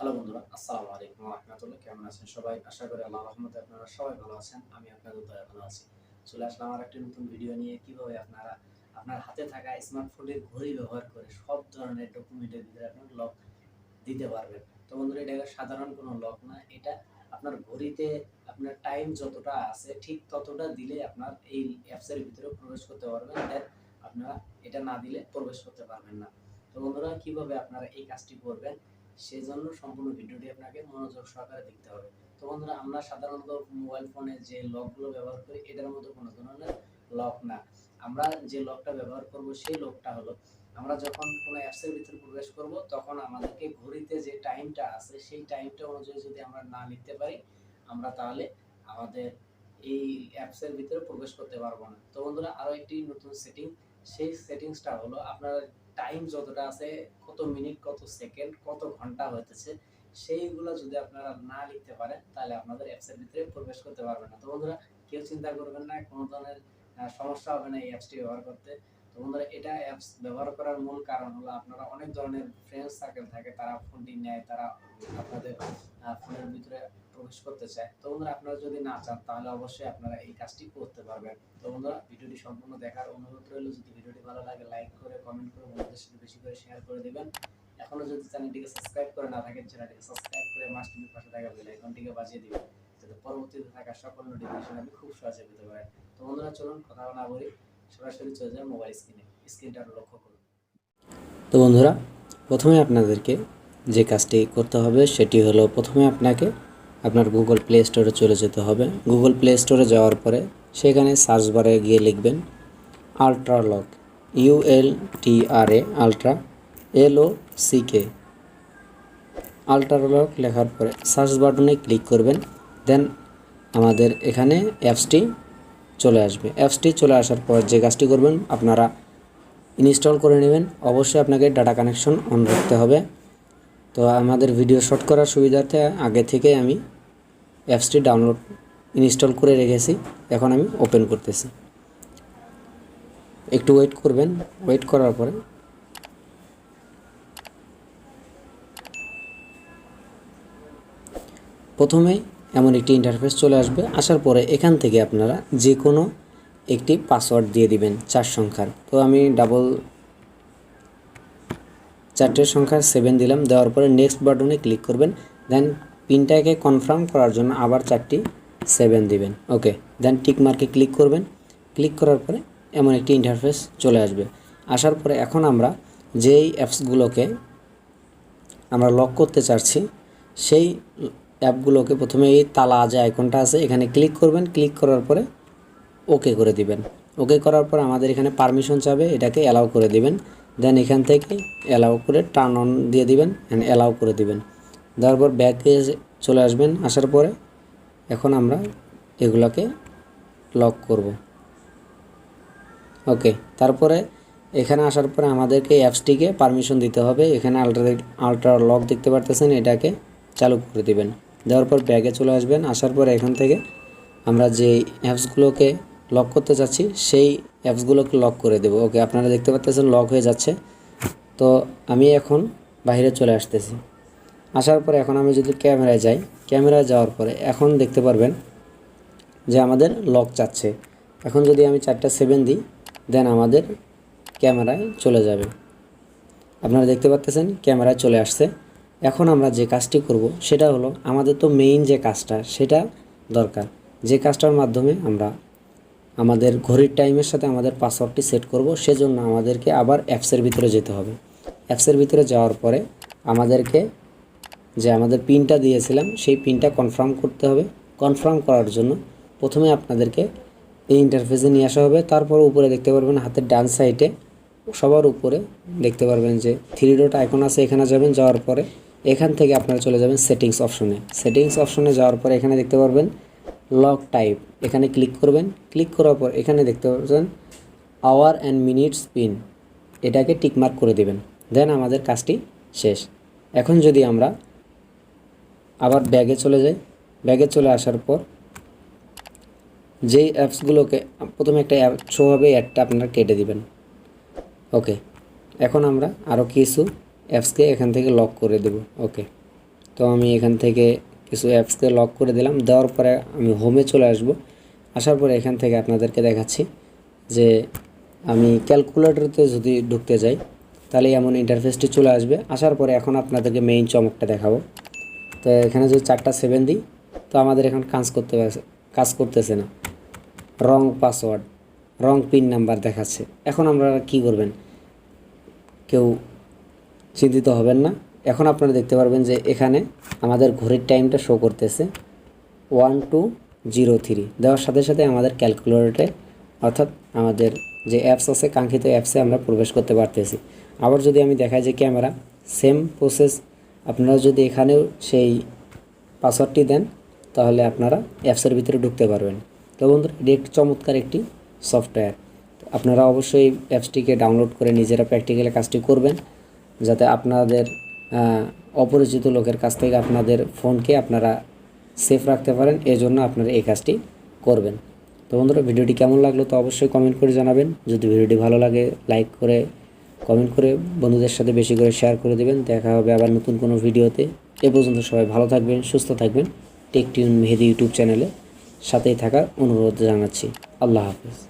Hello বন্ধুরা, আসসালামু আলাইকুম রহমতুল্লাহ। কেমন আছেন সবাই? আশা করি আল্লাহ রহমতে আপনারা সবাই ভালো আছেন। আমি আপনাদের দয়া ভালো আছি। চলে আসলাম আমার একটি নতুন ভিডিও নিয়ে। কীভাবে আপনারা আপনার হাতে থাকা স্মার্টফোনের ঘড়ি ব্যবহার করে সব ধরনের ডকুমেন্টের ভিতরে আপনার লক দিতে পারবেন। তো বন্ধুরা, এটা সাধারণ কোনো লক না। এটা আপনার ঘড়িতে আপনার টাইম যতটা আছে, ঠিক ততটা দিলে আপনার এই অ্যাপসের ভিতরে প্রবেশ করতে পারবেন। দেন আপনারা এটা না দিলে প্রবেশ করতে পারবেন না। তো বন্ধুরা, কীভাবে আপনারা এই কাজটি করবেন? সেই জন্য সম্পূর্ণ ভিডিওটি আপনাকে মনোযোগ সহকারে দেখতে হবে। তো বন্ধুরা, আমরা সাধারণত মোবাইল ফোনে যে লকগুলো ব্যবহার করি, এটার মধ্যে কোনো ধরনের লক না। আমরা যে লকটা ব্যবহার করব, সেই লকটা হলো, আমরা যখন কোনো অ্যাপসের ভিতরে প্রবেশ করব, তখন আমাদেরকে ঘড়িতে যে টাইমটা আছে, সেই টাইমটা অনুযায়ী যদি আমরা না লিখতে পারি, আমরা তাহলে আমাদের এই অ্যাপসের ভিতরে প্রবেশ করতে পারব না। তো বন্ধুরা আরও একটি নতুন সেটিং সেই সেটিংসটা হলো আপনার টাইম যতটা আছে, কত মিনিট কত সেকেন্ড কত ঘণ্টা হইতেছে, সেইগুলো যদি আপনারা না লিখতে পারেন, তাহলে আপনাদের অ্যাপসের ভিতরে প্রবেশ করতে পারবেন না। তো বন্ধুরা, কেউ চিন্তা করবেন না, কোনো ধরনের সমস্যা হবে না এই অ্যাপসটি ব্যবহার করতে। তো বন্ধুরা, এটা অ্যাপস ব্যবহার করার মূল কারণ হলো আপনারা অনেক ধরনের ফ্রেন্ড সার্কেল থাকে, তারা ফোনটি নেয়, তারা আপনাদের ফোনের ভিতরে প্রবেশ করতে চায়। তো বন্ধুরা, আপনারা যদি না চান, তাহলে অবশ্যই আপনারা এই কাজটি করতে পারবেন। তো বন্ধুরা, ভিডিওটি সম্পূর্ণ দেখার অনুরোধ রইল। যদি ভিডিওটি ভালো লাগে লাইক করে কমেন্ট করে বন্ধুদের সাথে বেশি করে শেয়ার করে দিবেন। এখনও যদি চ্যানেলটিকে সাবস্ক্রাইব করে না থাকেন, চ্যানেলটিকে সাবস্ক্রাইব করে মাস পাশে থাকা বেল আইকনটিকে বাজিয়ে দিবেন। যাতে পরবর্তীতে থাকা সকল নোটিফিকেশন আপনি খুব সহজে পেতে পারেন তো বন্ধুরা, চলুন, কথা না বলি। সরাসরি চলে যায় মোবাইল স্ক্রিনে স্ক্রিনটা লক্ষ্য করুন। তো বন্ধুরা, প্রথমে আপনাদেরকে যে কাজটি করতে হবে, সেটি হলো প্রথমে আপনাকে আপনার গুগল প্লে স্টোরে চলে যেতে হবে। গুগল প্লে স্টোরে যাওয়ার পরে সেখানে সার্চ বারে গিয়ে লিখবেন ultra lock U L T R A ultra L O C K ultra lock লেখার পরে সার্চ বাটনে ক্লিক করবেন। দেন আমাদের এখানে অ্যাপসটি চলে আসবে। অ্যাপসটি চলে আসার পর যে কাজটি করবেন, আপনারা ইনস্টল করে নেবেন। অবশ্যই আপনাকে ডাটা কানেকশন অন রাখতে হবে। তো আমাদের ভিডিও শট করার সুবিধার্থে আগে থেকে আমি অ্যাপসটি ডাউনলোড ইনস্টল করে রেখেছি। এখন আমি ওপেন করতেছি। একটু ওয়েট করবেন। ওয়েট করার পরে প্রথমে এমন একটি ইন্টারফেস চলে আসবে। আসার পরে এখান থেকে আপনারা যে কোনো একটি পাসওয়ার্ড দিয়ে দিবেন চার সংখ্যার। তো আমি ডাবল চারটের সংখ্যার সেভেন দিলাম। দেওয়ার পরে নেক্সট বাটনে ক্লিক করবেন। দেন পিনটাকে কনফার্ম করার জন্য আবার চারটি সেভেন দিবেন। ওকে দেন টিক মার্কে ক্লিক করবেন। ক্লিক করার পরে এমন একটি ইন্টারফেস চলে আসবে। আসার পরে এখন আমরা যেই অ্যাপসগুলোকে আমরা লক করতে চাচ্ছি, সেই অ্যাপগুলোকে প্রথমে এই তালা যে আইকনটা আছে, এখানে ক্লিক করবেন। ক্লিক করার পরে ওকে করে দিবেন। ওকে করার পর আমাদের এখানে পারমিশন চাবে, এটাকে অ্যালাউ করে দিবেন। দেন এখান থেকে অ্যালাউ করে টার্ন অন দিয়ে দিবেন অ্যান্ড অ্যালাউ করে দিবেন। দেওয়ার পর ব্যাকে চলে আসবেন, আসার পরে এখন আমরা এগুলোকে লক করব। ওকে তারপরে এখানে আসার পরে আমাদেরকে অ্যাপসটিকে পারমিশন দিতে হবে। এখানে আলট্রা আলট্রা লক দেখতে পারতেছেন, এটাকে চালু করে দিবেন। দেওয়ার পর ব্যাগে চলে আসবেন। আসার পরে এখান থেকে আমরা যে অ্যাপসগুলোকে লক করতে চাচ্ছি সেই অ্যাপসগুলোকে লক করে দেবো। ওকে আপনারা দেখতে পাচ্ছেন লক হয়ে যাচ্ছে। তো আমি এখন বাইরে চলে আসতেছি। আসার পরে এখন আমি যদি ক্যামেরায় যাই, ক্যামেরায় যাওয়ার পরে এখন দেখতে পারবেন যে আমাদের লক চাচ্ছে। এখন যদি আমি চারটা সেভেন দিই দেন আমাদের ক্যামেরায় চলে যাবে। আপনারা দেখতে পাচ্ছেন, ক্যামেরায় চলে আসছে। এখন আমরা যে কাজটি করব, সেটা হলো আমাদের তো মেইন যে কাজটা, সেটা দরকার। যে কাজটার মাধ্যমে আমরা আমাদের ঘড়ির টাইমের সাথে আমাদের পাসওয়ার্ডটি সেট করব, সেজন্য আমাদেরকে আবার অ্যাপসের ভিতরে যেতে হবে। অ্যাপসের ভিতরে যাওয়ার পরে আমাদেরকে যে আমাদের পিনটা দিয়েছিলাম, সেই পিনটা কনফার্ম করতে হবে। কনফার্ম করার জন্য প্রথমে আপনাদেরকে এই ইন্টারফেসে নিয়ে আসা হবে। তারপর উপরে দেখতে পারবেন হাতের ডান সাইডে সবার উপরে দেখতে পারবেন যে থ্রি ডট আইকন আছে, এখানে যাবেন, যাওয়ার পরে এখান থেকে আপনারা চলে যাবেন সেটিংস অপশনে সেটিংস অপশনে যাওয়ার পর এখানে দেখতে পারবেন লক টাইপ এখানে ক্লিক করবেন। ক্লিক করার পর এখানে দেখতে পাচ্ছেন আওয়ার অ্যান্ড মিনিটস পিন এটাকে টিকমার্ক করে দেবেন। দেন আমাদের কাজটি শেষ। এখন যদি আমরা আবার ব্যাগে চলে যাই। ব্যাগে চলে আসার পর যেই অ্যাপসগুলোকে প্রথমে একটা অ্যাপ শো হবে অ্যাডটা আপনারা কেটে দিবেন। ওকে এখন আমরা আরও কিছু অ্যাপসকে এখান থেকে লক করে দেব ওকে তো আমি এখান থেকে কিছু অ্যাপসকে লক করে দিলাম, দেওয়ার পরে আমি হোমে চলে আসব। আসার পরে এখান থেকে আপনাদেরকে দেখাচ্ছি যে আমি ক্যালকুলেটরতে যদি ঢুকতে যাই, তাহলে এমন ইন্টারফেসটি চলে আসবে। আসার পরে এখন আপনাদেরকে মেইন চমকটা দেখাবো। তো এখানে যদি চারটা সেভেন দিই, তো আমাদের এখন কাজ করতে কাজ করতেছে না। Wrong password wrong pin number দেখাচ্ছে। এখন আপনারা কি করবেন? কেউ চিন্তিত হবেন না। এখন আপনারা দেখতে পারবেন যে এখানে আমাদের ঘড়ির টাইমটা শো করতেছে ওয়ান টু জিরো থ্রি দেওয়ার সাথে সাথে আমাদের ক্যালকুলেটরে অর্থাৎ আমাদের যে অ্যাপস আছে, কাঙ্ক্ষিত অ্যাপসে আমরা প্রবেশ করতে পারতেছি। আবার যদি আমি দেখাই যে ক্যামেরা সেম প্রসেস আপনারা যদি এখানেও সেই পাসওয়ার্ডটি দেন, তাহলে আপনারা অ্যাপসের ভিতরে ঢুকতে পারবেন। তো বন্ধুরা, এটি একটি চমৎকার একটি সফটওয়্যার আপনারা অবশ্যই অ্যাপসটিকে ডাউনলোড করে নিজেরা প্র্যাকটিক্যালি কাজটি করবেন। যাতে আপনাদের অপরিচিত লোকের কাছ থেকে আপনাদের ফোনকে আপনারা সেফ রাখতে পারেন এই জন্য আপনারা এই কাজটি করবেন। তো বন্ধুরা, ভিডিওটি কেমন লাগল তো অবশ্যই কমেন্ট করে জানাবেন। যদি ভিডিওটি ভালো লাগে লাইক করে কমেন্ট করে বন্ধুদের সাথে বেশি করে শেয়ার করে দেবেন। দেখা হবে আবার নতুন কোনো ভিডিওতে। এ পর্যন্ত সবাই ভালো থাকবেন, সুস্থ থাকবেন। টেক টিউন মেহেদি ইউটিউব চ্যানেলে সাথেই থাকার অনুরোধ জানাচ্ছি। আল্লাহ হাফিজ।